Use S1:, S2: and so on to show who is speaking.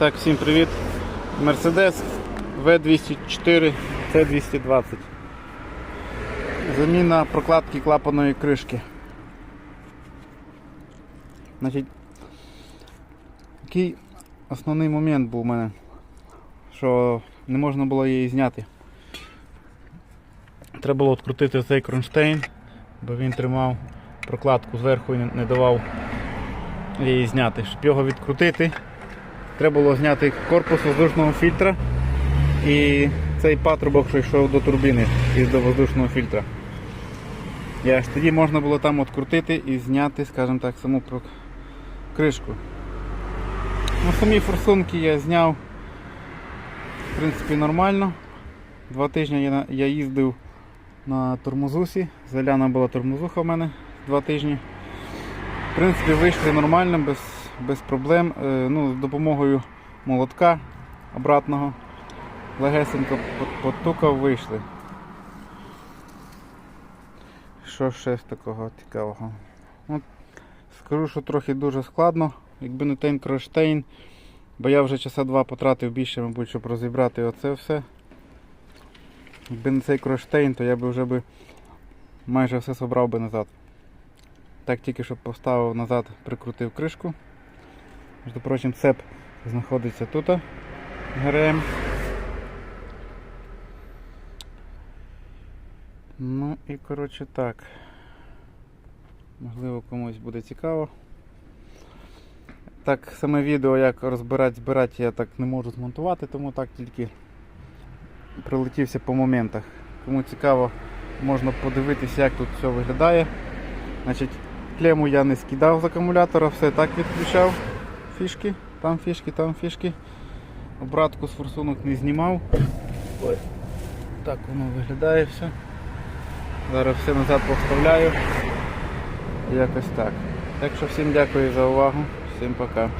S1: Так, всім привіт. Mercedes V204 C220. Заміна прокладки клапаної кришки. Значить, який основний момент був у мене, що не можна було її зняти. Треба було відкрутити цей кронштейн, бо він тримав прокладку зверху і не давав її зняти. Щоб його відкрутити, треба було зняти корпус воздушного фільтра і цей патрубок, що йшов до турбіни із до воздушного фільтра. І аж тоді можна було там відкрутити і зняти, скажімо так, саму кришку. Ну, самі форсунки я зняв в принципі нормально. Два тижні я їздив на тормозусі. Заляна була тормозуха в мене два тижні. В принципі, вийшли нормально, без, без проблем. Е, ну, з допомогою молотка обратного. Легесенько подтукав, вийшли. Що ще з такого цікавого? От, скажу, що трохи дуже складно, якби не той кронштейн, бо я вже часа два потратив більше, мабуть, щоб розібрати оце все. Якби не цей кронштейн, то я би вже би майже все собрав би назад. Так тільки що поставив назад, прикрутив кришку. Між прочим, цеп знаходиться тут. ГРМ. Ну і коротше так. Можливо комусь буде цікаво. Так, саме відео як розбирати, збирати я так не можу змонтувати, тому так тільки прилетівся по моментах. Кому цікаво, можна подивитися, як тут все виглядає. Значить, клему я не скидав з акумулятора, все так відключав. Фішки, там фішки, там фішки. Обратку з форсунок не знімав. Ой. Так воно виглядає все. Зараз все назад поставляю. Якось так. Так що всім дякую за увагу. Всім пока.